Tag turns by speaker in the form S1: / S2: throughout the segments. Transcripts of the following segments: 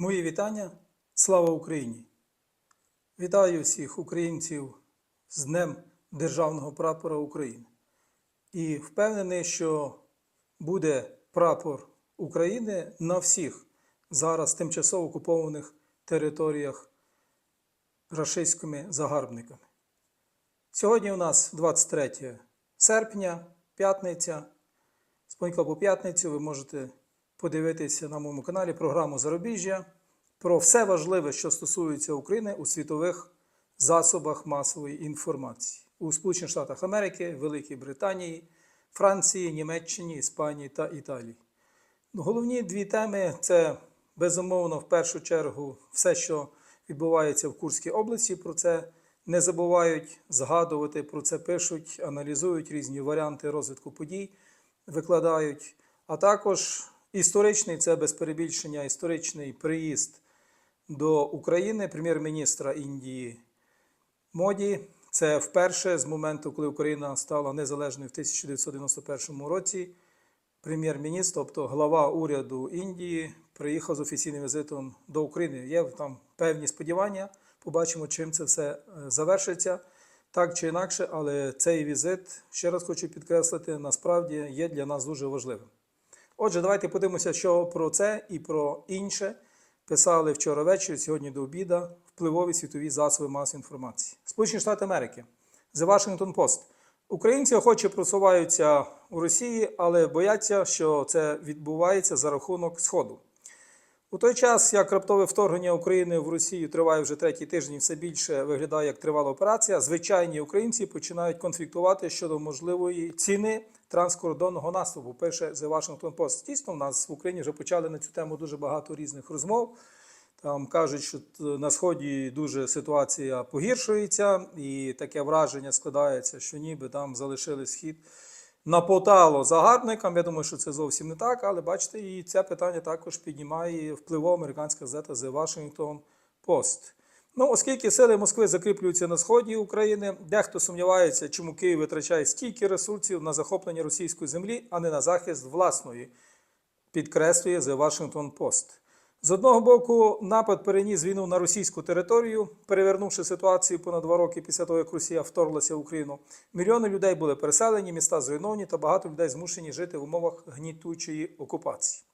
S1: Мої вітання. Слава Україні! Вітаю всіх українців з Днем Державного прапора України. І впевнений, що буде прапор України на всіх зараз тимчасово окупованих територіях рашистськими загарбниками. Сьогодні у нас 23 серпня, п'ятниця. З по п'ятницю ви можете подивитися на моєму каналі програму Зарубіжжя про все важливе, що стосується України у світових засобах масової інформації у Сполучених Штатах Америки, Великій Британії, Франції, Німеччині, Іспанії та Італії. Ну, Головні дві теми це безумовно в першу чергу все, що відбувається в Курській області. Про це не забувають згадувати, про це пишуть, аналізують різні варіанти розвитку подій, викладають. А також історичний це без перебільшення, історичний приїзд до України прем'єр-міністра Індії Моді. Це вперше з моменту, коли Україна стала незалежною в 1991 році. Прем'єр-міністр, тобто глава уряду Індії, приїхав з офіційним візитом до України. Є там певні сподівання. Побачимо, чим це все е, завершиться. Так чи інакше, але цей візит, ще раз хочу підкреслити, насправді є для нас дуже важливим. Отже, давайте подивимося, що про це і про інше писали вчора ввечері, сьогодні до обіда, впливові світові засоби масової інформації. Сполучені Штати Америки, The Washington Post. Українці охоче просуваються у Росії, але бояться, що це відбувається за рахунок Сходу. У той час, як раптове вторгнення України в Росію триває вже третій тиждень, і все більше виглядає як тривала операція, звичайні українці починають конфліктувати щодо можливої ціни транскордонного наступу. Пише The Washington Post. Дійсно, в нас в Україні вже почали на цю тему дуже багато різних розмов. Там кажуть, що на сході дуже ситуація погіршується, і таке враження складається, що ніби там залишили схід напотало загарбникам. Я думаю, що це зовсім не так, але бачите, і це питання також піднімає впливова американська газета The Washington Post. Ну, оскільки сили Москви закріплюються на сході України, дехто сумнівається, чому Київ витрачає стільки ресурсів на захоплення російської землі, а не на захист власної, підкреслює The Washington Post. З одного боку, напад переніс війну на російську територію, перевернувши ситуацію понад два роки після того, як Росія вторглася в Україну. Мільйони людей були переселені, міста зруйновані та багато людей змушені жити в умовах гнітучої окупації.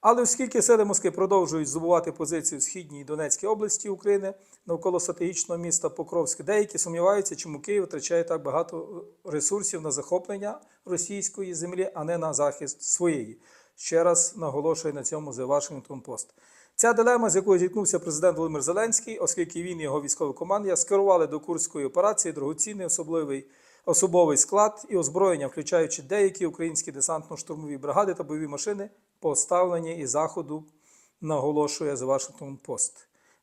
S1: Але оскільки сили Москви продовжують здобувати позицію в Східній і Донецькій області України навколо стратегічного міста Покровське, деякі сумніваються, чому Київ втрачає так багато ресурсів на захоплення російської землі, а не на захист своєї. Ще раз наголошує на цьому The Washington Post. Ця дилема, з якою зіткнувся президент Володимир Зеленський, оскільки він і його військове командя скерували до курської операції дорогоцінний особливий особовий склад і озброєння, включаючи деякі українські десантно-штурмові бригади та бойові машини, поставлені із заходу, наголошує The Washington Post.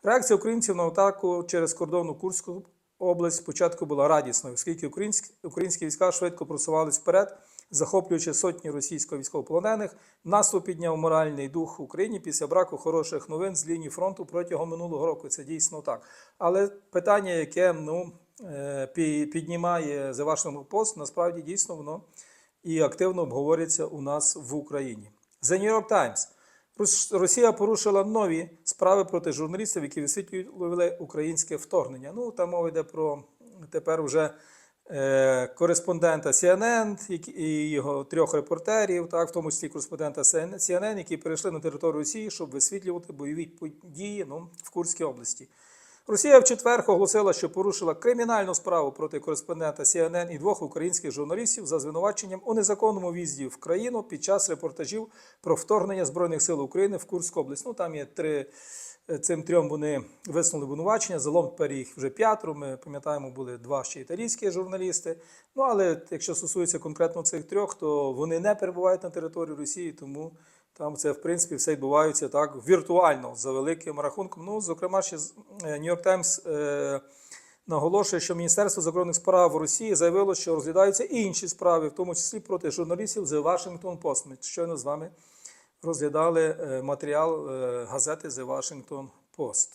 S1: Реакція українців на атаку через кордонну Курську область спочатку була радісною, оскільки українські, українські війська швидко просувались вперед, захоплюючи сотні російсько військовополонених. Наступ підняв моральний дух Україні після браку хороших новин з лінії фронту протягом минулого року. Це дійсно так. Але питання, яке ну, е, піднімає Washington Post, насправді дійсно воно і активно обговорюється у нас в Україні. The New York Times. Росія порушила нові справи проти журналістів, які висвітлювали українське вторгнення. Ну, там мова йде про тепер вже кореспондента CNN і його трьох репортерів, так, в тому числі кореспондента CNN, які перейшли на територію Росії, щоб висвітлювати бойові події ну, в Курській області. Росія в четвер оголосила, що порушила кримінальну справу проти кореспондента CNN і двох українських журналістів за звинуваченням у незаконному в'їзді в країну під час репортажів про вторгнення Збройних сил України в Курську область. Ну там є три. е, Цим трьом вони висунули обвинувачення. Загалом тепер їх вже п'ятеро. Ми пам'ятаємо, були два ще італійські журналісти. Ну але якщо стосується конкретно цих трьох, то вони не перебувають на території Росії, тому там це, в принципі, все відбувається так віртуально за великим рахунком. Ну, зокрема, ще з- е, New York Times е, наголошує, що Міністерство закордонних справ Росії заявило, що розглядаються інші справи, в тому числі проти журналістів The Washington Post. Ми щойно з вами розглядали е, матеріал е, газети The Washington Post.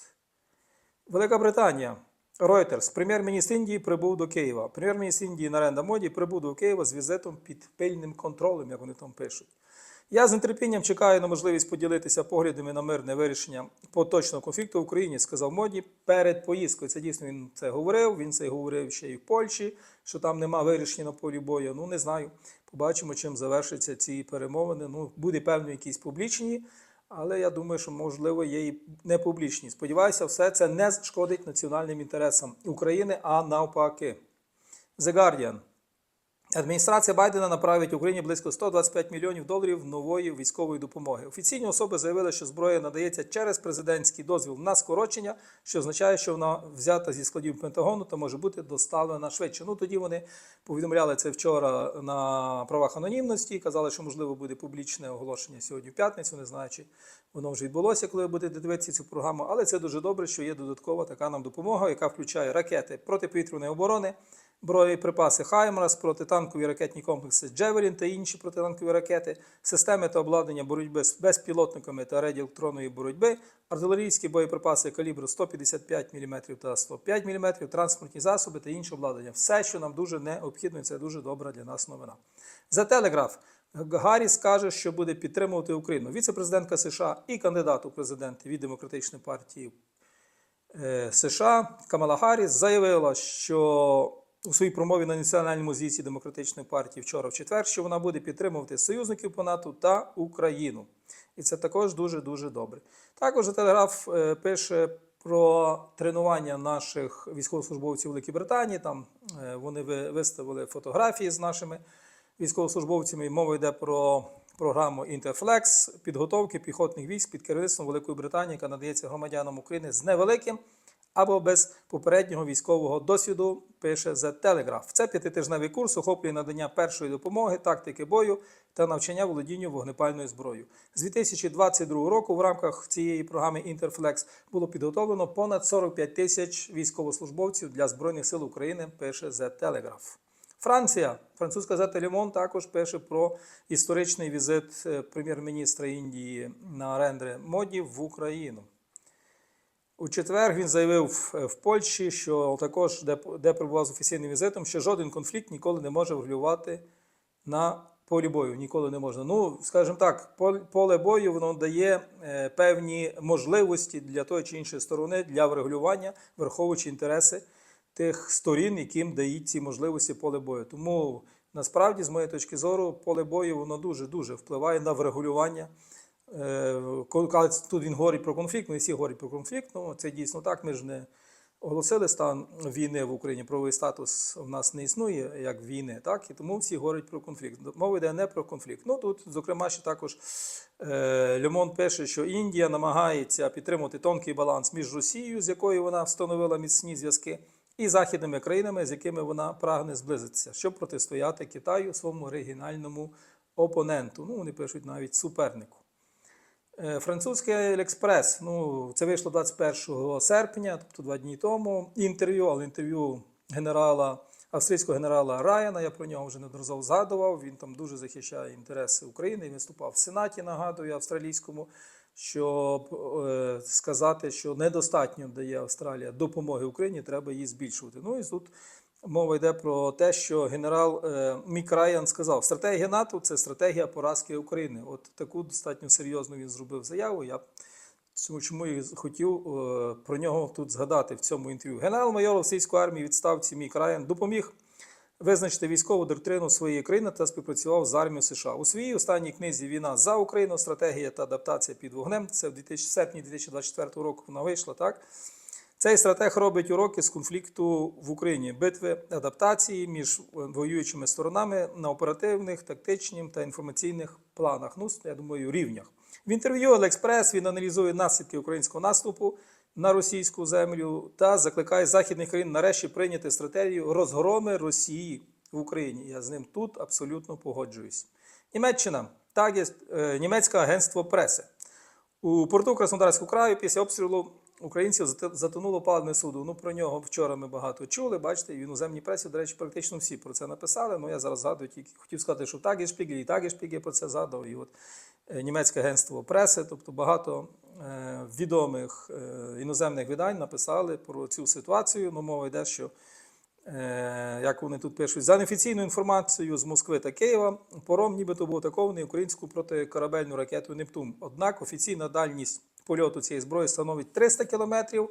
S1: Велика Британія. Reuters. Прем'єр-міністр Індії прибув до Києва. Прем'єр-міністр Індії Наренда Моді прибув до Києва з візитом під пильним контролем, як вони там пишуть. Я з нетерпінням чекаю на можливість поділитися поглядами на мирне вирішення поточного конфлікту в Україні, сказав Моді перед поїздкою. Це дійсно він це говорив. Він це говорив ще і в Польщі, що там нема вирішення на полі бою. Ну не знаю. Побачимо, чим завершаться ці перемовини. Ну, буде певно, якісь публічні, але я думаю, що можливо є і не публічні. Сподіваюся, все це не шкодить національним інтересам України, а навпаки. The Guardian. Адміністрація Байдена направить Україні близько 125 мільйонів доларів нової військової допомоги. Офіційні особи заявили, що зброя надається через президентський дозвіл на скорочення, що означає, що вона взята зі складів Пентагону та може бути доставлена швидше. Ну тоді вони повідомляли це вчора на правах анонімності. Казали, що можливо буде публічне оголошення сьогодні в п'ятницю. Не знаю, чи воно вже відбулося, коли ви будете дивитися цю програму. Але це дуже добре, що є додаткова така нам допомога, яка включає ракети протиповітряної оборони боєприпаси Хаймарс, протитанкові ракетні комплекси Джевелін та інші протитанкові ракети, системи та обладнання боротьби з безпілотниками та радіоелектронної боротьби, артилерійські боєприпаси калібру 155 мм та 105 мм, транспортні засоби та інше обладнання. Все, що нам дуже необхідно, і це дуже добра для нас новина. За телеграф. Гарріс каже, що буде підтримувати Україну. Віце-президентка США і кандидат у президенти від демократичної партії е, США Камала Гарріс заявила, що у своїй промові на національному з'їзді демократичної партії вчора в четвер, що вона буде підтримувати союзників по НАТО та Україну. І це також дуже дуже добре. Також телеграф пише про тренування наших військовослужбовців Великій Британії. Там е, вони виставили фотографії з нашими військовослужбовцями. Мова йде про програму Інтерфлекс підготовки піхотних військ під керівництвом Великої Британії, яка надається громадянам України з невеликим або без попереднього військового досвіду, пише The Telegraph. Це п'ятитижневий курс охоплює надання першої допомоги, тактики бою та навчання володінню вогнепальною зброєю. З 2022 року в рамках цієї програми Інтерфлекс було підготовлено понад 45 тисяч військовослужбовців для Збройних сил України, пише The Telegraph. Франція, французька газета Лімон також пише про історичний візит е, прем'єр-міністра Індії на Рендре Моді в Україну. У четвер він заявив е, в Польщі, що також, де, де перебував з офіційним візитом, що жоден конфлікт ніколи не може врегулювати на полі бою. Ніколи не можна. Ну, скажімо так, поле бою воно дає е, певні можливості для тої чи іншої сторони для врегулювання, враховуючи інтереси тих сторін, яким дають ці можливості поле бою. Тому насправді, з моєї точки зору, поле бою воно дуже дуже впливає на врегулювання. Е, Коли тут він говорить про конфлікт, ми всі говорять про конфлікт. Ну це дійсно так. Ми ж не оголосили стан війни в Україні. Правовий статус в нас не існує як війни, так і тому всі говорять про конфлікт. Мова йде не про конфлікт. Ну тут, зокрема, ще також е, Лемон пише, що Індія намагається підтримувати тонкий баланс між Росією, з якою вона встановила міцні зв'язки, і західними країнами, з якими вона прагне зблизитися, щоб протистояти Китаю своєму регіональному опоненту. Ну вони пишуть навіть супернику. Е, Французький Елекспрес. Ну, це вийшло 21 серпня, тобто два дні тому. Інтерв'ю, але інтерв'ю генерала, австрійського генерала Райана. Я про нього вже неодноразово згадував. Він там дуже захищає інтереси України. Він виступав в Сенаті, нагадую, австралійському, щоб е, сказати, що недостатньо дає Австралія допомоги Україні, треба її збільшувати. Ну і тут Мова йде про те, що генерал е, Мік Райан сказав, стратегія НАТО це стратегія поразки України. От таку достатньо серйозну він зробив заяву. Я чому і хотів е, про нього тут згадати в цьому інтерв'ю. Генерал-майор російської армії відставці Мік Райан допоміг визначити військову доктрину своєї країни та співпрацював з армією США. У своїй останній книзі Війна за Україну, стратегія та адаптація під вогнем. Це в 2000 серпні 2024 року вона вийшла, так? Цей стратег робить уроки з конфлікту в Україні, битви, адаптації між воюючими сторонами на оперативних, тактичних та інформаційних планах. Ну, я думаю, рівнях. В інтерв'ю Алекспрес він аналізує наслідки українського наступу на російську землю та закликає західних країн нарешті прийняти стратегію розгроми Росії в Україні. Я з ним тут абсолютно погоджуюсь. Німеччина так є е, німецьке агентство преси. У порту Краснодарського краю після обстрілу українців зат- затонуло паливне суду. Ну про нього вчора ми багато чули. Бачите, в іноземній пресі, до речі, практично всі про це написали. Ну я зараз згадую тільки хотів сказати, що так і Шпігель, і так і Шпігель про це згадував. І от е, німецьке агентство преси, тобто багато е, відомих е, іноземних видань написали про цю ситуацію. Ну, мова йде, що як вони тут пишуть, за неофіційною інформацією з Москви та Києва, пором нібито був атакований українську протикорабельну ракету Нептун. Однак офіційна дальність польоту цієї зброї становить 300 кілометрів,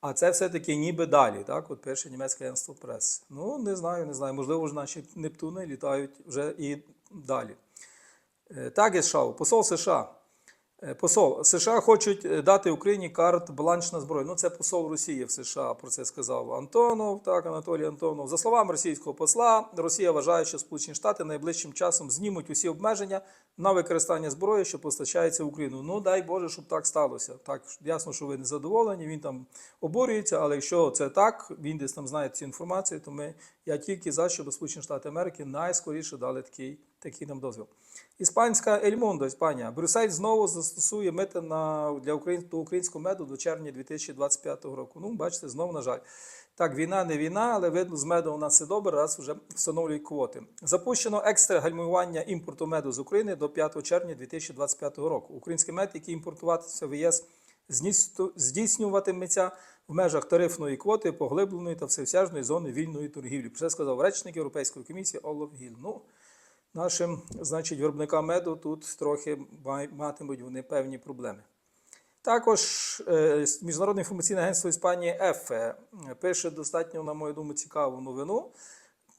S1: а це все-таки ніби далі. Так, от перше німецьке агентство прес. Ну, не знаю, не знаю. Можливо ж наші Нептуни літають вже і далі. Е, Так, Шау, посол США. Е, Посол США хочуть е, дати Україні карт бланш на зброю. Ну, це посол Росії в США про це сказав Антонов, так, Анатолій Антонов. За словами російського посла, Росія вважає, що Сполучені Штати найближчим часом знімуть усі обмеження на використання зброї, що постачається в Україну. Ну, дай Боже, щоб так сталося. Так, ясно, що ви не задоволені, він там обурюється, але якщо це так, він десь там знає цю інформацію, то ми, я тільки за, щоб Сполучені Штати Америки найскоріше дали такий, такий нам дозвіл. Іспанська Ельмондо, Іспанія. Брюссель знову застосує мити на, для україн, до українського меду до червня 2025 року. Ну, бачите, знову, на жаль. Так, війна не війна, але видно, з меду у нас все добре, раз вже встановлюють квоти. Запущено екстре гальмування імпорту меду з України до 5 червня 2025 року. Український мед, який імпортуватися в ЄС, здійснюватиметься в межах тарифної квоти, поглибленої та всеосяжної зони вільної торгівлі. Про це сказав речник Європейської комісії Олаф Гіл. Ну, нашим, значить, виробникам меду тут трохи матимуть вони певні проблеми. Також е, Міжнародне інформаційне агентство Іспанії ЕФЕ пише достатньо, на мою думку, цікаву новину.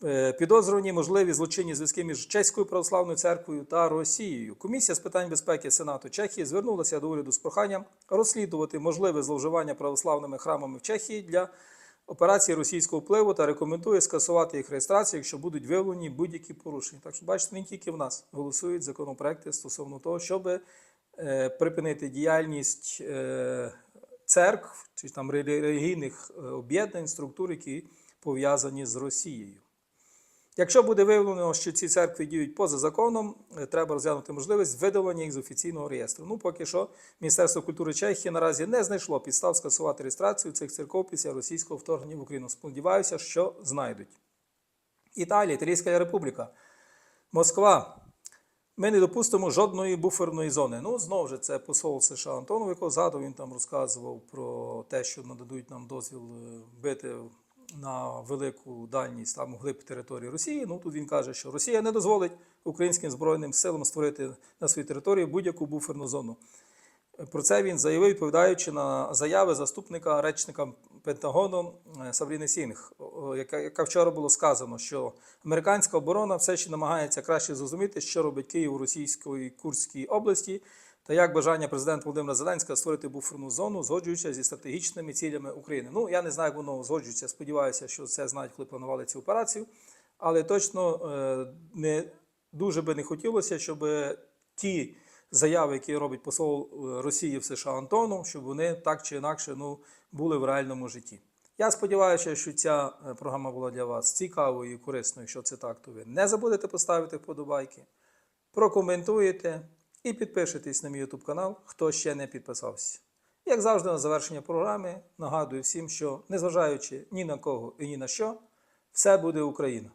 S1: Е, Підозрювані можливі злочинні зв'язки між Чеською православною церквою та Росією. Комісія з питань безпеки Сенату Чехії звернулася до уряду з проханням розслідувати можливе зловживання православними храмами в Чехії для операції російського впливу та рекомендує скасувати їх реєстрацію, якщо будуть виявлені будь-які порушення. Так що, бачите, не тільки в нас голосують законопроекти стосовно того, щоб е, припинити діяльність е, церкв чи там релігійних е, об'єднань, структур, які пов'язані з Росією. Якщо буде виявлено, що ці церкви діють поза законом, е, треба розглянути можливість видалення їх з офіційного реєстру. Ну, поки що, Міністерство культури Чехії наразі не знайшло підстав скасувати реєстрацію цих церков після російського вторгнення в Україну. Сподіваюся, що знайдуть. Італія, Італійська Республіка, Москва. Ми не допустимо жодної буферної зони. Ну, знову ж це посол США Антонов, якого згадував, він там розказував про те, що нададуть нам дозвіл е, бити на велику дальність там глиб території Росії. Ну тут він каже, що Росія не дозволить українським збройним силам створити на своїй території будь-яку буферну зону. Про це він заявив, відповідаючи на заяви заступника речника Пентагону е, Сабріни Сінг, яка, яка вчора було сказано, що американська оборона все ще намагається краще зрозуміти, що робить Київ у російської Курській області, та як бажання президента Володимира Зеленського створити буферну зону, згоджуючи зі стратегічними цілями України. Ну я не знаю, як воно згоджується. Сподіваюся, що це знають, коли планували цю операцію. Але точно е, не дуже би не хотілося, щоб ті заяви, які робить посол е, Росії в США Антонов, щоб вони так чи інакше ну, були в реальному житті. Я сподіваюся, що ця е, програма була для вас цікавою і корисною. Якщо це так, то ви не забудете поставити вподобайки, прокоментуєте і підпишитесь на мій YouTube канал, хто ще не підписався. Як завжди, на завершення програми нагадую всім, що незважаючи ні на кого і ні на що, все буде Україна.